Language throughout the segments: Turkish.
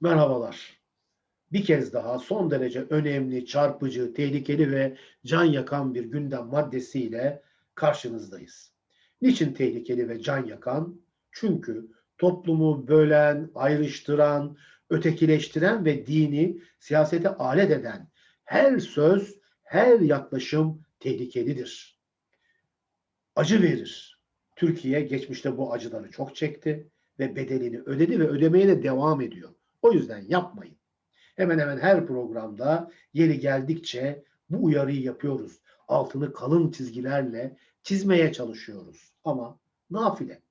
Merhabalar. Bir kez daha son derece önemli, çarpıcı, tehlikeli ve can yakan bir gündem maddesiyle karşınızdayız. Niçin tehlikeli ve can yakan? Çünkü toplumu bölen, ayrıştıran, ötekileştiren ve dini siyasete alet eden her söz, her yaklaşım tehlikelidir. Acı verir. Türkiye geçmişte bu acıları çok çekti ve bedelini ödedi ve ödemeye de devam ediyor. O yüzden yapmayın. Hemen hemen her programda yeri geldikçe bu uyarıyı yapıyoruz. Altını kalın çizgilerle çizmeye çalışıyoruz. Ama nafile.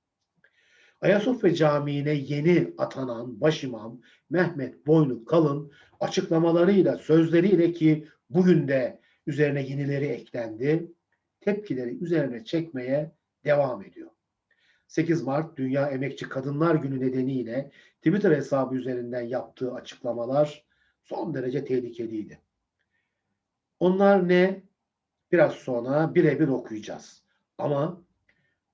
Ayasofya Camii'ne yeni atanan başimam Mehmet Boynu Kalın açıklamalarıyla, sözleriyle ki bugün de üzerine yenileri eklendi, tepkileri üzerine çekmeye devam ediyor. 8 Mart Dünya Emekçi Kadınlar Günü nedeniyle Twitter hesabı üzerinden yaptığı açıklamalar son derece tehlikeliydi. Onlar ne? Biraz sonra birebir okuyacağız. Ama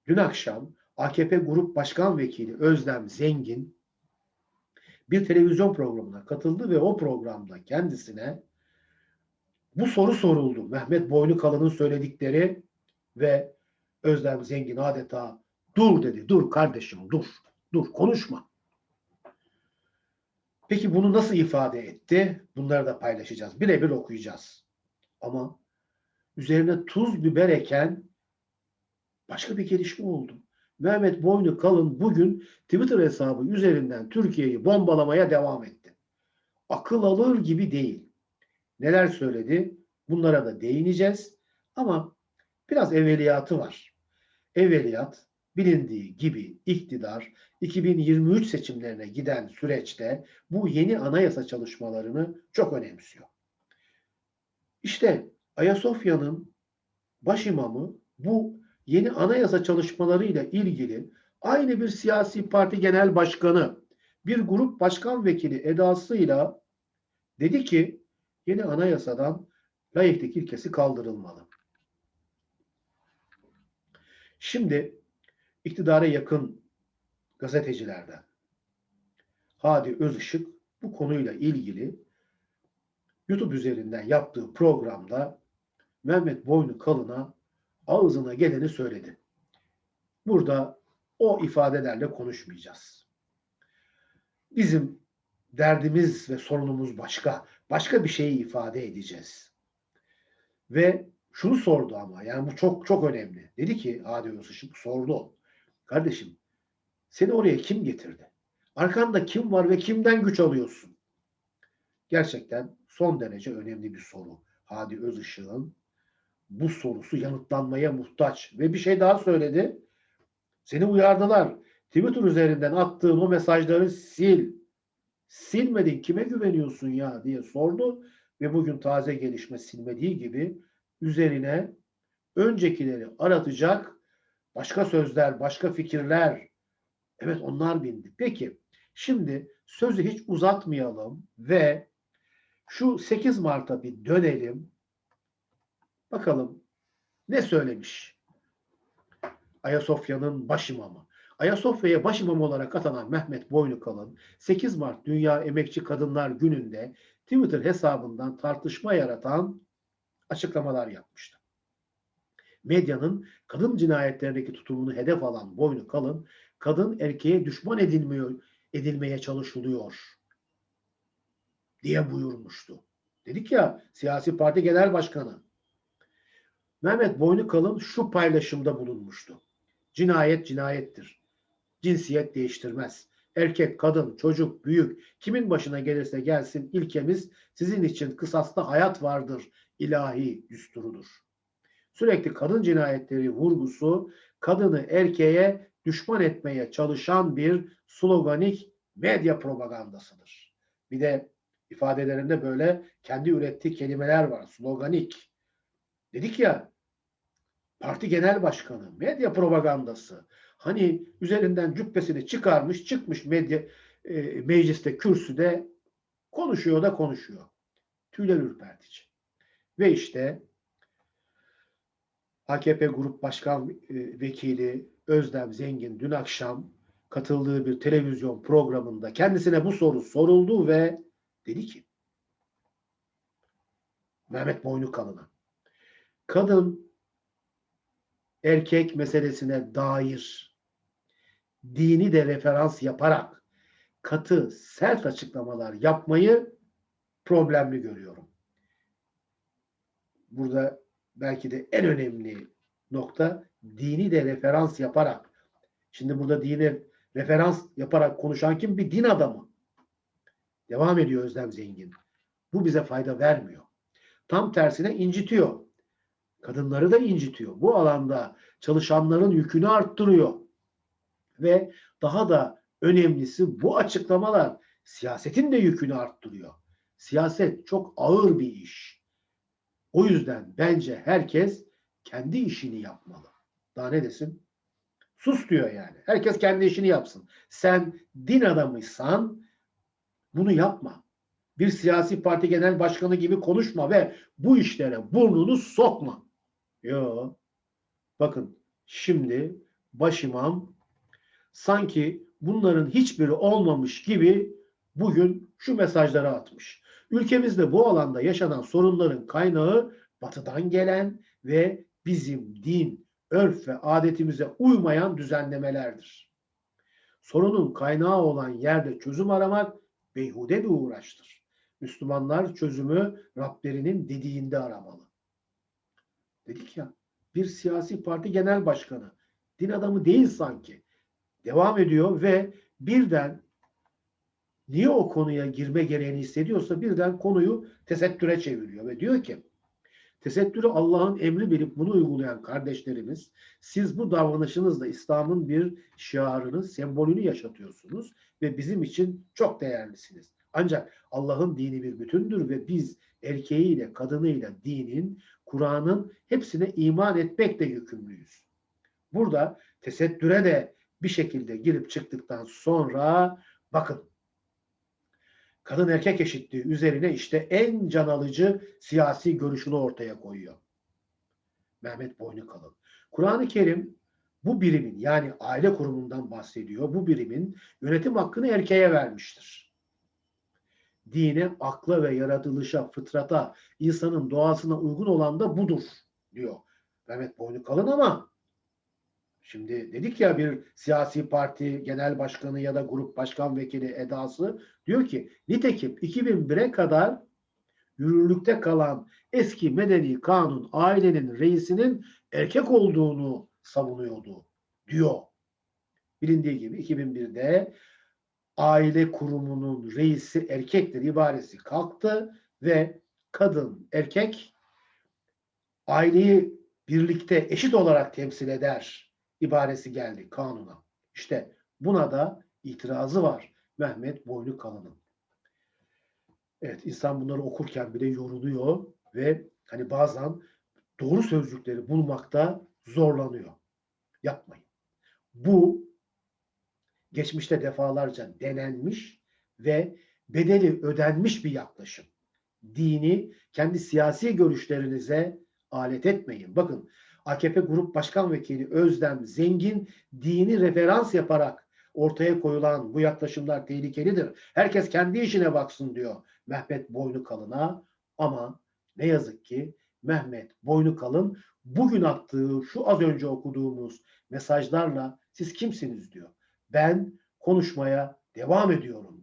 dün akşam AKP Grup Başkan Vekili Özlem Zengin bir televizyon programına katıldı ve o programda kendisine bu soru soruldu. Mehmet Boynukalın'ın söyledikleri ve Özlem Zengin adeta dur dedi. Dur kardeşim dur. Dur konuşma. Peki bunu nasıl ifade etti? Bunları da paylaşacağız. Birebir okuyacağız. Ama üzerine tuz biber eken başka bir gelişme oldu. Mehmet Boynu Kalın bugün Twitter hesabı üzerinden Türkiye'yi bombalamaya devam etti. Akıl alır gibi değil. Neler söyledi? Bunlara da değineceğiz. Ama biraz evveliyatı var. Evveliyat bilindiği gibi iktidar 2023 seçimlerine giden süreçte bu yeni anayasa çalışmalarını çok önemsiyor. İşte Ayasofya'nın başimamı bu yeni anayasa çalışmalarıyla ilgili aynı bir siyasi parti genel başkanı, bir grup başkan vekili edasıyla dedi ki yeni anayasadan layıklık ilkesi kaldırılmalı. Şimdi iktidara yakın gazetecilerden Hadi Özışık bu konuyla ilgili YouTube üzerinden yaptığı programda Mehmet Boynu Kalın'a ağzına geleni söyledi. Burada o ifadelerle konuşmayacağız. Bizim derdimiz ve sorunumuz başka. Başka bir şeyi ifade edeceğiz. Ve şunu sordu ama yani bu çok çok önemli. Dedi ki Hadi Özışık sordu. Kardeşim seni oraya kim getirdi? Arkanda kim var ve kimden güç alıyorsun? Gerçekten son derece önemli bir soru. Hadi Özışık'ın bu sorusu yanıtlanmaya muhtaç. Ve bir şey daha söyledi. Seni uyardılar. Twitter üzerinden attığın o mesajları sil. Silmedin kime güveniyorsun ya diye sordu. Ve bugün taze gelişme silmediği gibi üzerine öncekileri aratacak başka sözler, başka fikirler. Evet onlar bindi. Peki şimdi sözü hiç uzatmayalım ve şu 8 Mart'a bir dönelim. Bakalım ne söylemiş Ayasofya'nın başimamı. Ayasofya'ya başimam olarak atanan Mehmet Boynukalın 8 Mart Dünya Emekçi Kadınlar Günü'nde Twitter hesabından tartışma yaratan açıklamalar yapmıştı. Medyanın kadın cinayetlerindeki tutumunu hedef alan Boynu Kalın, kadın erkeğe düşman edilmiyor, edilmeye çalışılıyor diye buyurmuştu. Dedik ya siyasi parti genel başkanı. Mehmet Boynu Kalın şu paylaşımda bulunmuştu. Cinayet cinayettir. Cinsiyet değiştirmez. Erkek, kadın, çocuk, büyük kimin başına gelirse gelsin ilkemiz sizin için kısasta hayat vardır ilahi düsturudur. Sürekli kadın cinayetleri vurgusu kadını erkeğe düşman etmeye çalışan bir sloganik medya propagandasıdır. Bir de ifadelerinde böyle kendi ürettiği kelimeler var. Sloganik. Dedik ya parti genel başkanı medya propagandası. Hani üzerinden cübbesini çıkarmış çıkmış medya e, mecliste kürsüde konuşuyor da konuşuyor. Tüyler ürpertici. Ve işte AKP Grup Başkan e, Vekili Özlem Zengin dün akşam katıldığı bir televizyon programında kendisine bu soru soruldu ve dedi ki Mehmet Boynukalın'a kadın erkek meselesine dair dini de referans yaparak katı, sert açıklamalar yapmayı problemli görüyorum. Burada belki de en önemli nokta dini de referans yaparak. Şimdi burada dini referans yaparak konuşan kim? Bir din adamı. Devam ediyor Özlem Zengin. Bu bize fayda vermiyor. Tam tersine incitiyor. Kadınları da incitiyor. Bu alanda çalışanların yükünü arttırıyor. Ve daha da önemlisi bu açıklamalar siyasetin de yükünü arttırıyor. Siyaset çok ağır bir iş. O yüzden bence herkes kendi işini yapmalı. Daha ne desin? Sus diyor yani. Herkes kendi işini yapsın. Sen din adamıysan bunu yapma. Bir siyasi parti genel başkanı gibi konuşma ve bu işlere burnunu sokma. Yo. Bakın şimdi başimam sanki bunların hiçbiri olmamış gibi bugün şu mesajları atmış. Ülkemizde bu alanda yaşanan sorunların kaynağı batıdan gelen ve bizim din, örf ve adetimize uymayan düzenlemelerdir. Sorunun kaynağı olan yerde çözüm aramak beyhude bir uğraştır. Müslümanlar çözümü Rablerinin dediğinde aramalı. Dedik ya bir siyasi parti genel başkanı din adamı değil sanki. Devam ediyor ve birden niye o konuya girme gereğini hissediyorsa birden konuyu tesettüre çeviriyor ve diyor ki tesettürü Allah'ın emri bilip bunu uygulayan kardeşlerimiz siz bu davranışınızla İslam'ın bir şiarını, sembolünü yaşatıyorsunuz ve bizim için çok değerlisiniz. Ancak Allah'ın dini bir bütündür ve biz erkeğiyle, kadınıyla dinin, Kur'an'ın hepsine iman etmekle yükümlüyüz. Burada tesettüre de bir şekilde girip çıktıktan sonra bakın kadın erkek eşitliği üzerine işte en can alıcı siyasi görüşünü ortaya koyuyor. Mehmet Boynukalın. Kur'an-ı Kerim bu birimin yani aile kurumundan bahsediyor. Bu birimin yönetim hakkını erkeğe vermiştir. Dine, akla ve yaratılışa, fıtrata, insanın doğasına uygun olan da budur diyor. Mehmet Boynukalın ama Şimdi dedik ya bir siyasi parti genel başkanı ya da grup başkan vekili edası diyor ki nitekim 2001'e kadar yürürlükte kalan eski medeni kanun ailenin reisinin erkek olduğunu savunuyordu diyor. Bilindiği gibi 2001'de aile kurumunun reisi erkektir ibaresi kalktı ve kadın erkek aileyi birlikte eşit olarak temsil eder ibaresi geldi kanuna. İşte buna da itirazı var Mehmet Boynukalın'ın. Evet insan bunları okurken bile yoruluyor ve hani bazen doğru sözcükleri bulmakta zorlanıyor. Yapmayın. Bu geçmişte defalarca denenmiş ve bedeli ödenmiş bir yaklaşım. Dini kendi siyasi görüşlerinize alet etmeyin. Bakın AKP Grup Başkan Vekili Özlem Zengin dini referans yaparak ortaya koyulan bu yaklaşımlar tehlikelidir. Herkes kendi işine baksın diyor Mehmet Boynukalın'a ama ne yazık ki Mehmet Boynukalın bugün attığı şu az önce okuduğumuz mesajlarla siz kimsiniz diyor. Ben konuşmaya devam ediyorum